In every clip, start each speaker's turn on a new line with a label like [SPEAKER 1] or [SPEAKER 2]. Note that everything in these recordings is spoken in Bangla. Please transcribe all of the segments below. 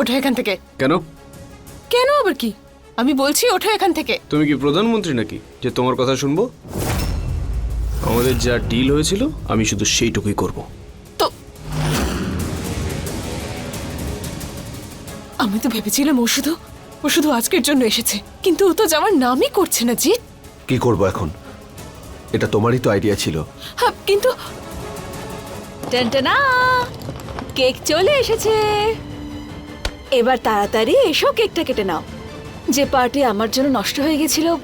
[SPEAKER 1] ওঠো এখান থেকে।
[SPEAKER 2] কেন?
[SPEAKER 1] কেন আবার কি? আমি বলছি ওঠো এখান থেকে।
[SPEAKER 2] তুমি কি প্রধানমন্ত্রী নাকি? যে তোমার কথা শুনব? আমাদের যা ডিল হয়েছিল আমি শুধু সেইটুকুই করব।
[SPEAKER 1] তো আমি তো ভেবেছিলাম ও শুধু ও শুধু আজকের জন্য এসেছে। কিন্তু ও তো যাওয়ার নামই করছে না জি
[SPEAKER 3] কি করব এখন? এটা তোমারই তো আইডিয়া ছিল।
[SPEAKER 1] হ্যাঁ কিন্তু
[SPEAKER 4] টনটনা কেক চলে এসেছে। এবার তাড়াতাড়ি এসো কেকটা কেটে নাও। যে পার্টি আমার জন্য নষ্ট হয়ে গেছিল,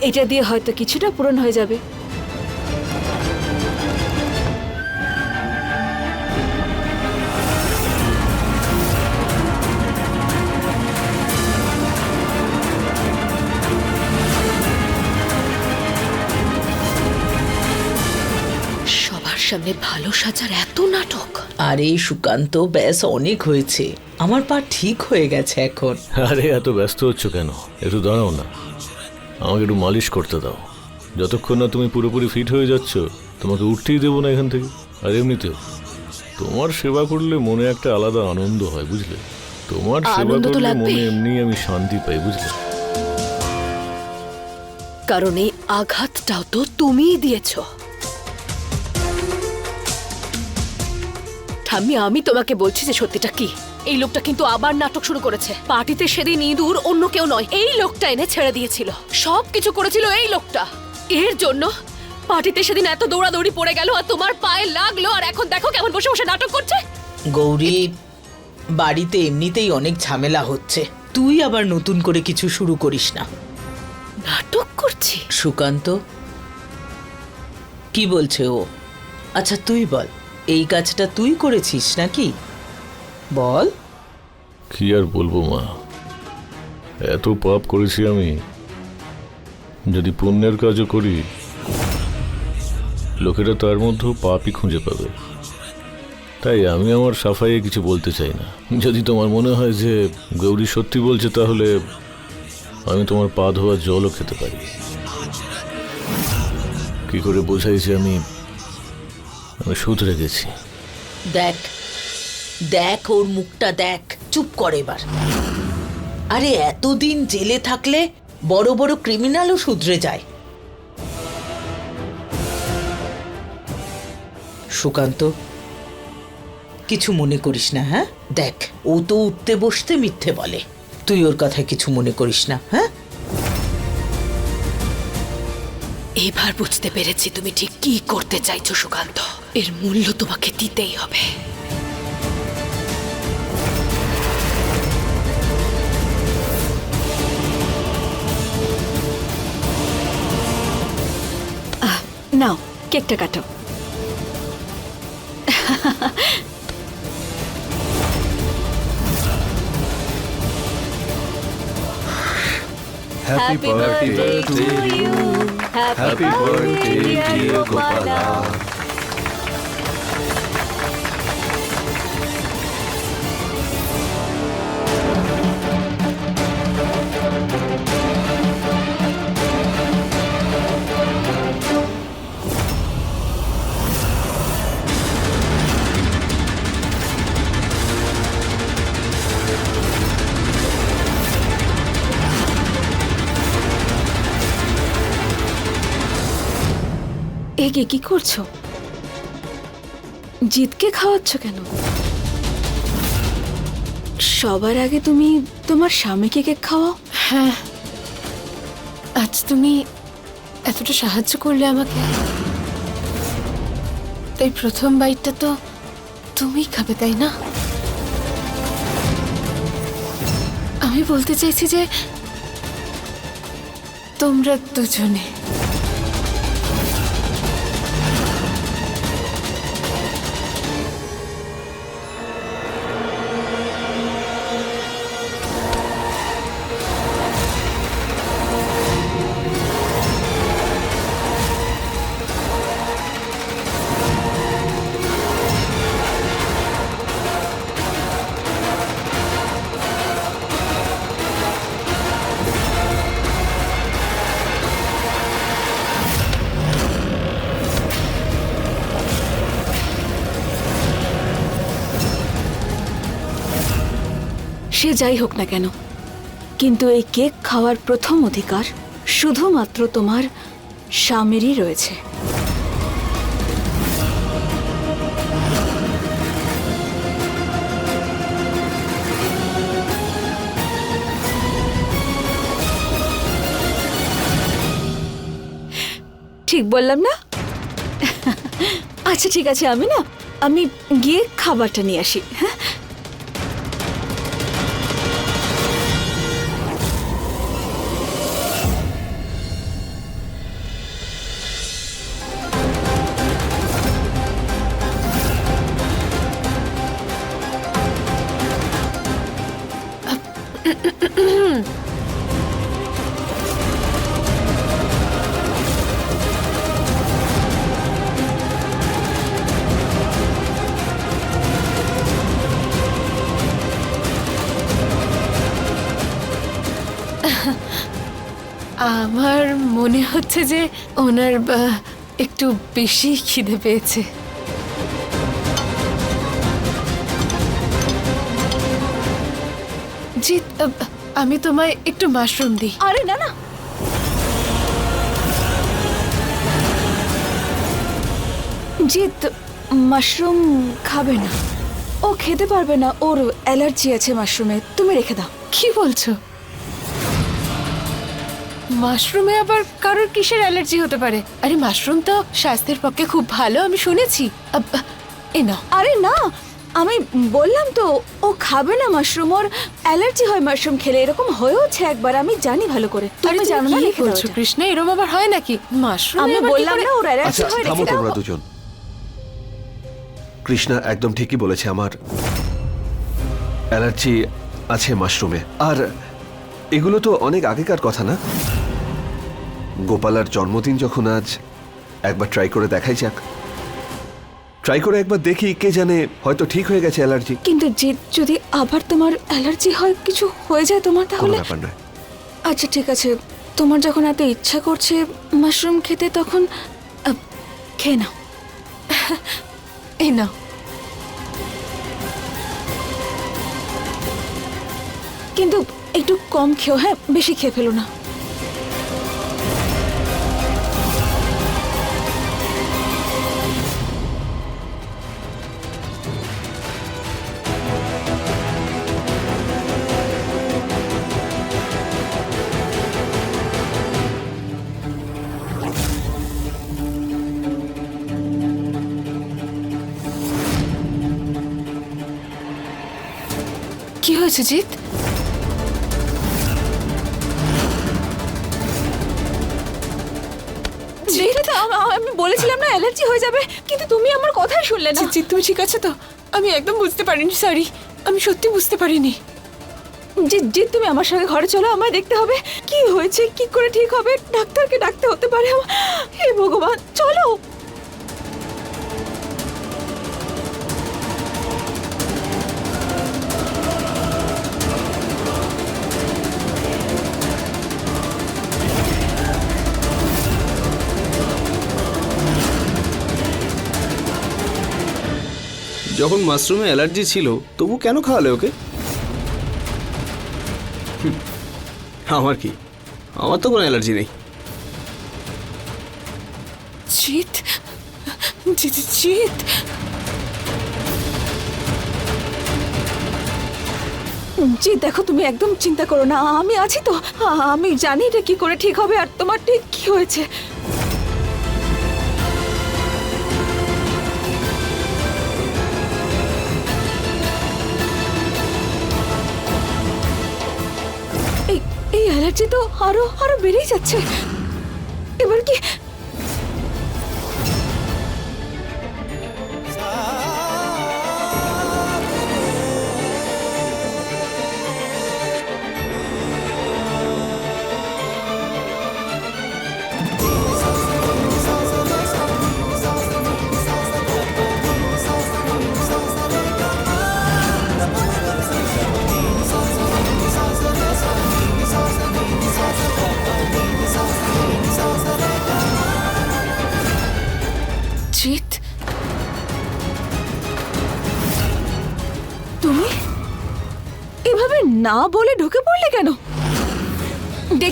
[SPEAKER 4] এটা দিয়ে হয়তো কিছুটা পূরণ হয়ে যাবে।
[SPEAKER 1] সামনে ভালো সাজার এত নাটক।
[SPEAKER 5] আরে সুকান্ত ব্যাস অনেক হয়েছে। আমার পা ঠিক হয়ে গেছে এখন।
[SPEAKER 6] আরে এত ব্যস্ত হচ্ছ কেন? একটু দাঁড়াও না। আমাকে একটু মালিশ করতে দাও। যতক্ষণ না তুমি পুরোপুরি ফিট হয়ে যাচ্ছ তোমাকে উঠতেই দেবো না এখান থেকে। আর এমনিতেও তোমার সেবা করলে মনে একটা আলাদা আনন্দ হয় বুঝলে? তোমার সেবা করলে মনে এমনি আমি শান্তি পাই বুঝলে?
[SPEAKER 1] কারণ এই আঘাতটাও তো তুমিই দিয়েছ। ঠাম্মি আমি তোমাকে বলছি যে সত্যিটা কি? এই লোকটা কিন্তু আবার নাটক শুরু করেছে। পার্টিতে সেদিন ইঁদুর অন্য কেউ নয় এই লোকটা এনে ছেড়ে দিয়েছিল। সব কিছু করেছিল এই লোকটা। এর জন্য পার্টিতে সেদিন এত দৌড়াদৌড়ি পড়ে গেল আর তোমার পায়ে লাগল। আর এখন দেখো কেমন বসে বসে নাটক করছে।
[SPEAKER 5] গৌরী বাড়িতে এমনিতেই অনেক ঝামেলা হচ্ছে। তুই আবার নতুন করে কিছু শুরু করিস না।
[SPEAKER 1] নাটক করছি?
[SPEAKER 5] সুকান্ত কি বলছে ও? আচ্ছা তুই বল। এই কাজটা তুই করেছিস নাকি? বল।
[SPEAKER 6] কি আর বলব মা? এত পাপ করেছি আমি। যদি পুণ্যের কাজও করি, লোকেরা তার মধ্যেও পাপই খুঁজে পাবে। তাই আমি আমার সাফাইয়ে কিছু বলতে চাই না। যদি তোমার মনে হয় যে গৌরী সত্যি বলছে, তাহলে আমি তোমার পা ধোয়া জলও খেতে পারি। কি করে বোঝাইছি আমি আমি শুধরে গেছি।
[SPEAKER 5] দেখ দেখ ওর মুখটা, দেখ, চুপ কর এবার। আরে, এতদিন জেলে থাকলে বড় বড় ক্রিমিনালও শুধরে যায়। সুকান্ত, কিছু মনে করিস না হ্যাঁ? দেখ, ও তো উঠতে বসতে মিথ্যে বলে। তুই ওর কথায় কিছু মনে করিস না হ্যাঁ?
[SPEAKER 1] এবার বুঝতে পেরেছি তুমি ঠিক কি করতে চাইছো, সুকান্ত। এর মূল্য তোমাকে দিতেই হবে।
[SPEAKER 4] নাও, কেকটা কাটো।
[SPEAKER 3] Happy birthday to you. Happy birthday, dear Gopala.
[SPEAKER 4] একে কি করছ? জিতকে খাওয়াচ্ছ কেন? সবার আগে তুমি তোমার স্বামীকে কেক খাওয়াও?
[SPEAKER 1] হ্যাঁ। আজ তুমি এতটা সাহায্য করলে আমাকে। তাই প্রথম বাইটটা তো তুমিই খাবে, তাই না? আমি বলতে চাইছি যে তোমরা দুজনে
[SPEAKER 4] যাই হোক না কেন, কিন্তু এই কেক খাওয়ার প্রথম অধিকার শুধুমাত্র তোমার স্বামীরই রয়েছে। ঠিক বললাম না? আচ্ছা ঠিক আছে, আমি না, আমি গিয়ে খাবারটা নিয়ে আসি হ্যাঁ?
[SPEAKER 7] আমার মনে হচ্ছে যে ওনার একটু বেশি খিদে পেয়েছে। জিৎ আমি তোমায় একটু মাশরুম দিই।
[SPEAKER 4] আরে না না। জিৎ মাশরুম খাবে না। ও খেতে পারবে না ওর অ্যালার্জি আছে মাশরুমে তুমি রেখে দাও।
[SPEAKER 7] কি বলছো? মাশরুমে আবার কারোর কিসের অ্যালার্জি হতে পারে? আরে মাশরুম তো স্বাস্থ্যের পক্ষে খুব ভালো আমি শুনেছি। আব, এ নাও।
[SPEAKER 4] আরে না আমি বললাম তো ও খাবে না মাশরুম ওর অ্যালার্জি হয় মাশরুম খেলে এরকম হয়েওছে একবার আমি জানি ভালো করে।
[SPEAKER 7] আরে
[SPEAKER 4] তুমি জানো না
[SPEAKER 7] কি
[SPEAKER 4] দাও
[SPEAKER 7] বলছো
[SPEAKER 4] এটা।
[SPEAKER 7] কৃষ্ণ? এরম আবার হয় নাকি? মাশরুম
[SPEAKER 4] আমি বললাম না ওর অ্যালার্জি
[SPEAKER 3] আচ্ছা
[SPEAKER 4] হয়
[SPEAKER 3] থামো
[SPEAKER 4] রেখে দাও।
[SPEAKER 3] তোমরা দুজন কৃষ্ণা একদম ঠিকই বলেছে আমার অ্যালার্জি আছে মাশরুমে। আর এগুলো তো অনেক আগেকার কথা না? গোপালার জন্মদিন যখন আজ একবার ট্রাই করে দেখাই যাক। ট্রাই করে একবার দেখি কে জানে হয়তো ঠিক হয়ে গেছে অ্যালার্জি।
[SPEAKER 4] কিন্তু যে যদি আবার তোমার অ্যালার্জি হয় কিছু হয়ে যায় তোমার তাহলে?
[SPEAKER 3] ব্যাপার নয়।
[SPEAKER 4] আচ্ছা ঠিক আছে। তোমার যখন এত ইচ্ছা করছে মাশরুম খেতে তখন আহ, খেয়ে নাও।
[SPEAKER 7] এই নাও।
[SPEAKER 4] কিন্তু একটু কম খেও হ্যাঁ? বেশি খেয়ে ফেলো না।
[SPEAKER 7] হয়েছে জিৎ
[SPEAKER 4] আম- বলেছিলাম না অ্যালার্জি হয়ে যাবে কিন্তু তুমি আমার কথাই শুনলে না।
[SPEAKER 7] জিৎ তুমি ঠিক আছে তো? আমি একদম বুঝতে পারিনি সরি আমি সত্যি বুঝতে পারিনি।
[SPEAKER 4] জি জি তুমি আমার সঙ্গে ঘরে চলো আমায় দেখতে হবে। কি হয়েছে কি করে ঠিক হবে? ডাক্তারকে ডাকতে হতে পারে হে ভগবান চলো!
[SPEAKER 2] যখন মাশরুমে অ্যালার্জি ছিল, তবু কেন খাওয়ালে ওকে? আমার কি? আমার তো কোনো অ্যালার্জি নেই।
[SPEAKER 4] জি দেখো, তুমি একদম চিন্তা করো না। আমি আছি তো। আমি জানি এটা কি করে ঠিক হবে, আর তোমার ঠিক কি হয়েছে। অ্যালার্জি তো আরও আরও বেড়েই যাচ্ছে। এবার কি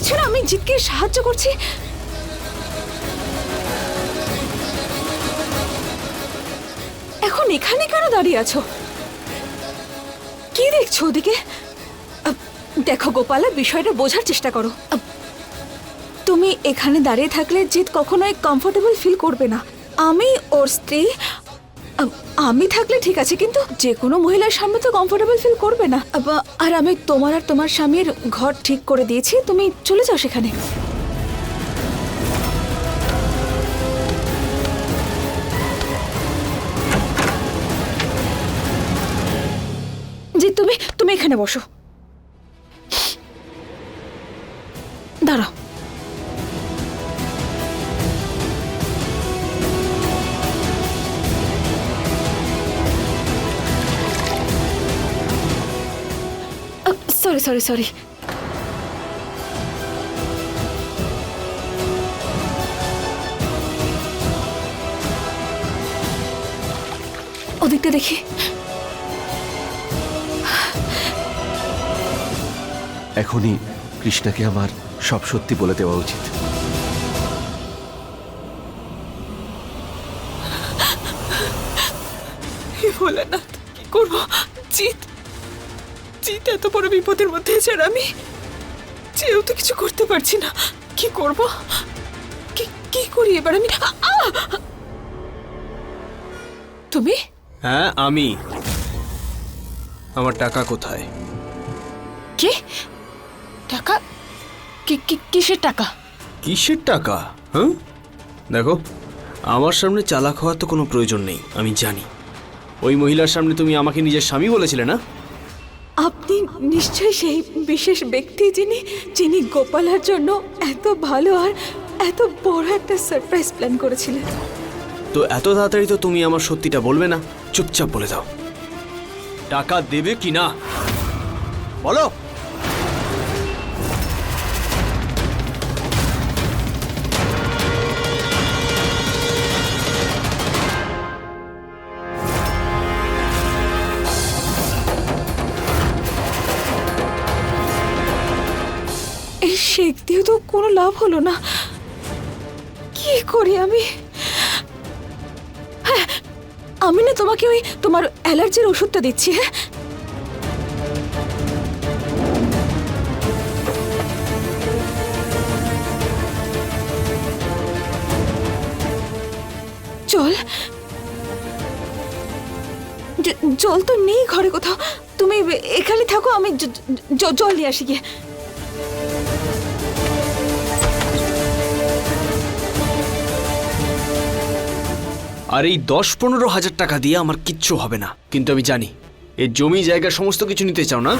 [SPEAKER 4] দেখছ না আমি জিতকে সাহায্য করছি। এখন এখানে কেন দাঁড়িয়ে আছো? কি দেখছ ওদিকে? দেখো গোপালা, বিষয়টা বোঝার চেষ্টা করো। তুমি এখানে দাঁড়িয়ে থাকলে জিৎ কখনোই কমফোর্টেবল ফিল করবে না। আমি ওর স্ত্রী আম, থাকলে ঠিক আছে কিন্তু যে কোনো মহিলার সামনে তো কমফোর্টেবল ফিল করবে না। আর আমি তোমার আর তোমার স্বামীর ঘর ঠিক করে দিয়েছি তুমি চলে যাও সেখানে। জি তুমি তুমি এখানে বসো। দাঁড়াও। সরি সরি সরি ওদিকটা দেখি।
[SPEAKER 3] এখনই কৃষ্ণাকে আমার সব সত্যি বলে দেওয়া উচিত।
[SPEAKER 7] আর আমি চেয়েও তো কিছু করতে পারছি না। কি করব? কি কি করি এবার আমি! তুমি?
[SPEAKER 2] হ্যাঁ আমি। আমার টাকা কোথায়?
[SPEAKER 7] কে? টাকা? কি কি- কিসের টাকা?
[SPEAKER 2] কিসের টাকা? হ্যাঁ দেখো আমার সামনে চালাক হওয়ার তো কোনো প্রয়োজন নেই আমি জানি। ওই মহিলার সামনে তুমি আমাকে নিজের স্বামী বলেছিলে না?
[SPEAKER 4] আপনি নিশ্চয়ই সেই বিশেষ ব্যক্তি যিনি যিনি গোপালার জন্য এত ভালো আর এত বড় একটা সারপ্রাইজ প্ল্যান করেছিলেন।
[SPEAKER 2] তো এত তাড়াতাড়ি তো তুমি আমার সত্যিটা বলবে না। চুপচাপ বলে দাও। টাকা দেবে কি না? বলো।
[SPEAKER 4] এই দিয়ে তো কোনো লাভ হলো না। কি করি আমি? হ্যাঁ আমি না তোমাকে ওই তোমার অ্যালার্জির ওষুধটা দিচ্ছি হ্যাঁ? চল। জ- জল তো নেই ঘরে কোথাও। তুমি এখানে থাকো, আমি জল নিয়ে আসি গিয়ে।
[SPEAKER 2] আর এই দশ পনেরো হাজার টাকা দিয়ে আমার কিচ্ছু হবে না। কিন্তু আমি জানি এই জমি, জায়গা, সমস্ত কিছু নিতে চাও না?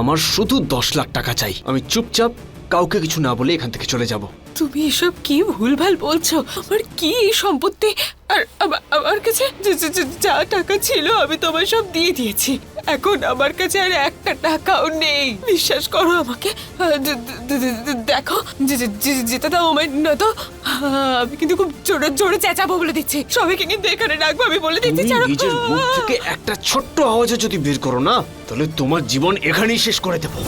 [SPEAKER 2] আমার শুধু দশ লাখ টাকা চাই। আমি চুপচাপ কাউকে কিছু না বলে এখান থেকে চলে যাব।
[SPEAKER 7] তুমি এসব কি ভুলভাল বলছো? আমার কি এই সম্পত্তি? আর আমার কাছে যে- টাকা ছিল আমি তোমায় সব দিয়ে দিয়েছি। এখন আমার কাছে আর একটা টাকাও নেই। বিশ্বাস করো আমাকে। দেখো যেতে দাও আমার না তো? আমি কিন্তু খুব জোরে জোরে চেঁচাবো বলে দিচ্ছি। সবাইকে কিন্তু এখানে রাখব আমি বলে দিচ্ছি ছাড়ো।
[SPEAKER 2] নিজের মুখ থেকে একটা ছোট্ট আওয়াজও যদি বের করো না তাহলে তোমার জীবন এখানেই শেষ করে দেবো।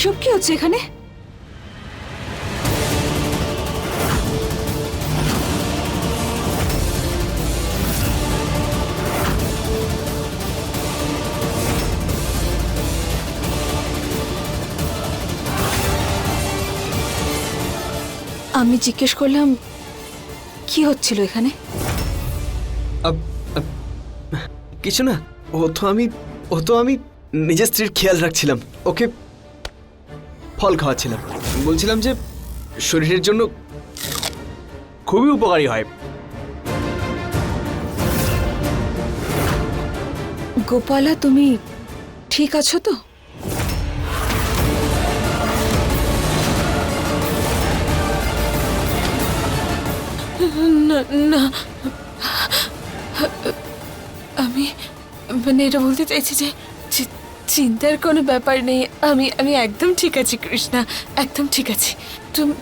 [SPEAKER 4] এসব কি হচ্ছে এখানে? আমি জিজ্ঞেস করলাম, কি হচ্ছিল এখানে?
[SPEAKER 2] কিছু না, ও তো আমি, ও তো আমি নিজের স্ত্রীর খেয়াল রাখছিলাম। ওকে ফল খাওয়াচ্ছিলাম। বলছিলাম যে শরীরের জন্য খুবই উপকারী হয়।
[SPEAKER 4] গোপালা তুমি ঠিক আছো তো?
[SPEAKER 7] না না। আমি মানে এটা বলতে চাইছি যে- চিন্তার কোনো ব্যাপার নেই। আমি আমি একদম ঠিক আছি, কৃষ্ণা। একদম ঠিক আছি।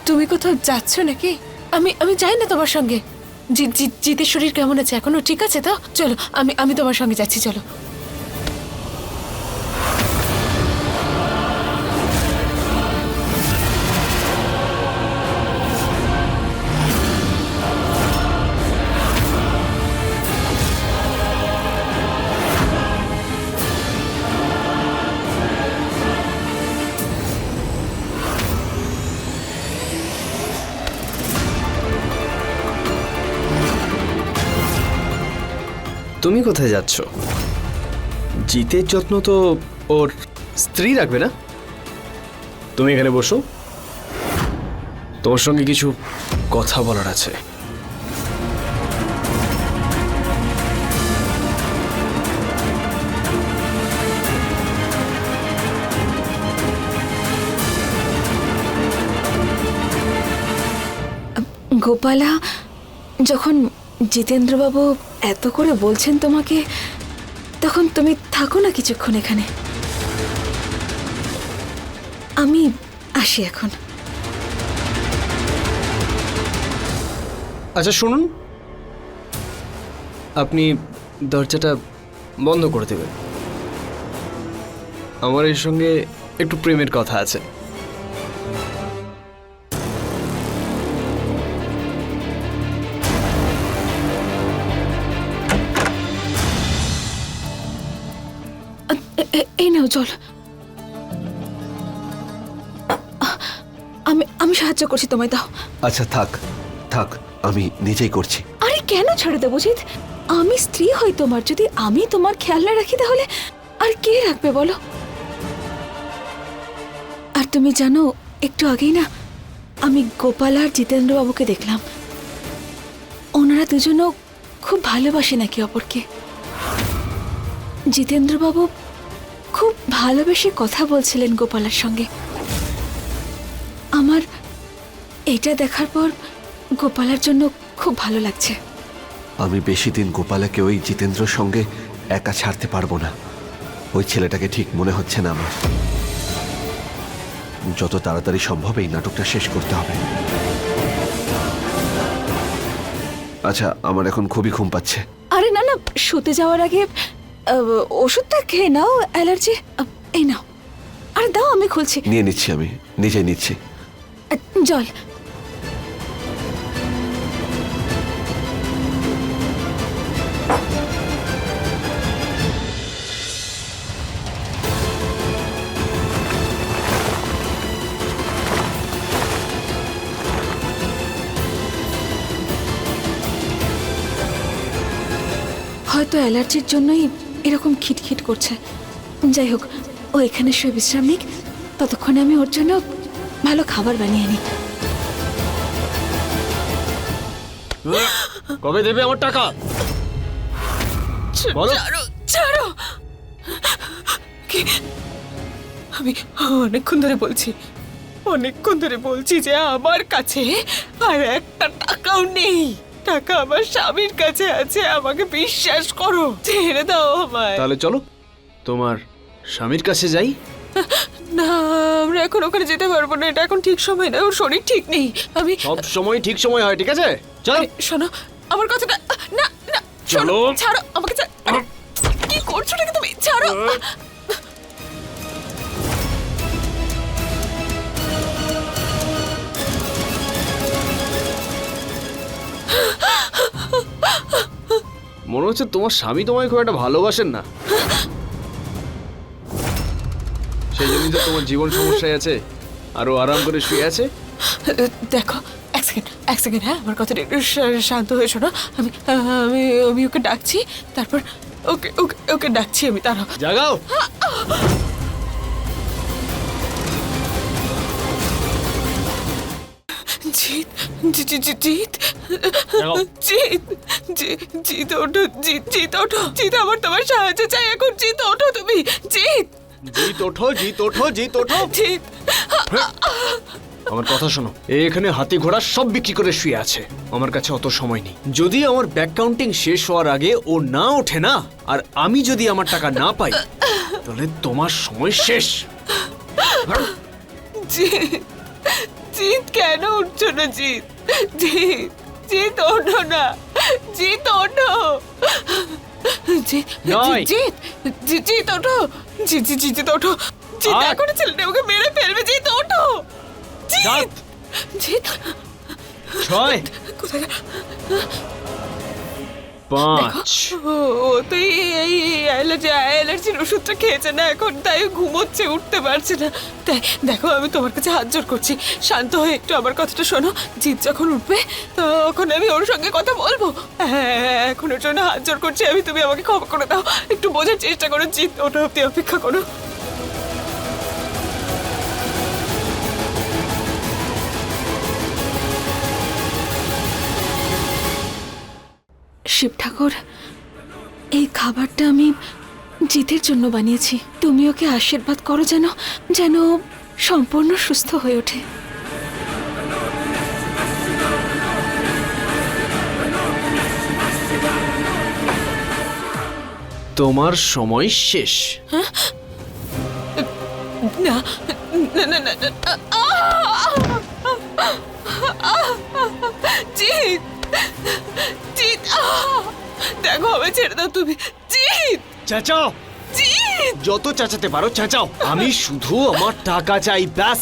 [SPEAKER 7] তুমি কোথাও যাচ্ছ নাকি? আমি আমি যাই না তোমার সঙ্গে। জিতের শরীর কেমন আছে? এখনও ঠিক আছে তো? চলো, আমি আমি তোমার সঙ্গে যাচ্ছি, চলো।
[SPEAKER 2] তুমি কোথায় যাচ্ছ? জিতের যত্ন তো ওর স্ত্রী রাখবে না? তুমি এখানে বসো। তোমার সঙ্গে কিছু কথা বলার আছে।
[SPEAKER 4] গোপালা, যখন জিতেন্দ্রবাবু এত করে বলছেন তোমাকে, তখন তুমি থাকো না কিছুক্ষণ এখানে। আমি আসি এখন।
[SPEAKER 2] আচ্ছা শুনুন। আপনি দরজাটা বন্ধ করে দেবেন। আমার এর সঙ্গে একটু প্রেমের কথা আছে।
[SPEAKER 4] নাও জল আমি আমি সাহায্য করছি তোমায় দাও।
[SPEAKER 3] আচ্ছা থাক থাক আমি নিজেই করছি।
[SPEAKER 4] আরে কেন ছেড়ে দেবো জিৎ? আমি স্ত্রী হই তোমার যদি আমি তোমার খেয়াল না রাখি তাহলে আর কে রাখবে বলো? আর তুমি জানো একটু আগেই না আমি গোপাল আর জিতেন্দ্র বাবুকে দেখলাম। ওনারা দুজনও খুব ভালোবাসে নাকি অপরকে। জিতেন্দ্র বাবু খুব ভালোবেসে কথা বলছিলেন গোপালের সঙ্গে। আমার এটা দেখার পর গোপালার জন্য খুব ভালো লাগছে।
[SPEAKER 3] আমি বেশি দিন গোপালাকে ওই জিতেন্দ্রর সঙ্গে একা ছাড়তে পারব না। ওই ছেলেটাকে ঠিক মনে হচ্ছে না আমার। যত তাড়াতাড়ি সম্ভব এই নাটকটা শেষ করতে হবে। আচ্ছা আমার এখন খুবই ঘুম পাচ্ছে।
[SPEAKER 4] আরে না না শুতে যাওয়ার আগে ওষুধটা খেয়ে নাও অ্যালার্জি। এই নাও। আরে দাও আমি খুলছি।
[SPEAKER 3] নিয়ে নিচ্ছি আমি নিজে নিচ্ছি।
[SPEAKER 4] জল। হয়তো অ্যালার্জির জন্যই এরকম খিটখিট করছে। যাই হোক ও এখানে শুয়ে বিশ্রাম নিক। ততক্ষণে আমি ওর জন্য ভালো খাবার বানিয়ে নিই।
[SPEAKER 2] কবে দেবে আমার টাকা? বলো।
[SPEAKER 7] ছাড়ো আমি অনেকক্ষণ ধরে বলছি অনেকক্ষণ ধরে বলছি যে আমার কাছে আর একটা টাকাও নেই। টাকা আমার স্বামীর কাছে আছে আমাকে বিশ্বাস করো ছেড়ে দাও আমায়।
[SPEAKER 2] তাহলে চলো তোমার স্বামীর কাছে যাই।
[SPEAKER 7] না আমরা এখন ওখানে যেতে পারব না এটা এখন ঠিক সময় না ওর শরীর ঠিক নেই। আমি
[SPEAKER 2] সব সময় ঠিক সময় হয় ঠিক আছে? চলো।
[SPEAKER 7] শোনো আমার কথাটা না না
[SPEAKER 2] চলো।
[SPEAKER 7] ছাড়ো আমাকে ছা- আরে, কি করছ নাকি তুমি? ছাড়ো।
[SPEAKER 2] মনে হচ্ছে তোমার স্বামী তোমায় খুব একটা ভালোবাসেন না। সেই জন্যই তো তোমার জীবন সমস্যায় আছে। আরও আরাম করে শুয়ে আছে।
[SPEAKER 7] দেখো এক সেকেন্ড এক সেকেন্ড হ্যাঁ? আমার কথাটা একটু শান্ত হয়ে শোনো। আমি আমি আমি ওকে ডাকছি তারপর ওকে ওকে ওকে ডাকছি আমি তারা
[SPEAKER 2] জাগাও!
[SPEAKER 7] জিৎ জি- জি- জি- জিৎ। জিৎ জি- জিৎ ওঠো জিৎ জিৎ ওঠো। জিৎ আমার তোমার সাহায্য চাই এখন। জিৎ ওঠো তুমি। জিৎ।
[SPEAKER 2] জিত ওঠো জিত ওঠো জিত ওঠো।
[SPEAKER 7] জিৎ।
[SPEAKER 2] আমার কথা শোনো। এখানে হাতি ঘোড়া সব বিক্রি করে শুয়ে আছে। আমার কাছে অত সময় নেই। যদি আমার ব্যাক কাউন্টিং শেষ হওয়ার আগে ও না ওঠে না আর আমি যদি আমার টাকা না পাই তাহলে তোমার সময় শেষ।
[SPEAKER 7] জিৎ। জিৎ কেন উঠছো না জিৎ? জিত জিত ওঠো না। জিত ওঠো।
[SPEAKER 2] নয়।
[SPEAKER 7] জিৎ জিৎ জিৎ ওঠো। জিত জিত জিত ওঠো। জিত
[SPEAKER 2] আয়।
[SPEAKER 7] এখন ছেলেটা ওকে মেরে ফেলবে জিত ওঠো।
[SPEAKER 2] সাত,
[SPEAKER 7] জিৎ জিৎ!
[SPEAKER 2] ছয়।
[SPEAKER 7] কোথায়
[SPEAKER 2] পাঁচ।
[SPEAKER 7] ও এই অ্যালার্জি, অ্যালার্জির ওষুধটা খেয়েছে না এখন, তাই ঘুমোচ্ছে, উঠতে পারছে না। তাই দেখো, আমি তোমার কাছে হাত জোর করছি। শান্ত হয়ে একটু আমার কথাটা শোনো। জিৎ যখন উঠবে তখন আমি ওর সঙ্গে কথা বলব। হ্যাঁ এখন ওর জন্য হাত জোর করছি, আমি তুমি আমাকে ক্ষমা করে দাও। একটু বোঝার চেষ্টা করো, জিৎ, ওটা অব্দি অপেক্ষা করো।
[SPEAKER 4] শিব ঠাকুর এই খাবারটা আমি জিতের জন্য বানিয়েছি। তুমি ওকে আশীর্বাদ করো যেন যেন সম্পূর্ণ সুস্থ হয়ে ওঠে।
[SPEAKER 2] তোমার সময় শেষ।
[SPEAKER 7] না না না না না! জিৎ আহ! দেখো আমি ছেড়ে দাও তুমি। জিৎ!
[SPEAKER 2] চেঁচাও।
[SPEAKER 7] জিৎ!
[SPEAKER 2] যত চেঁচাতে পারো চেঁচাও। আমি শুধু আমার টাকা চাই ব্যাস।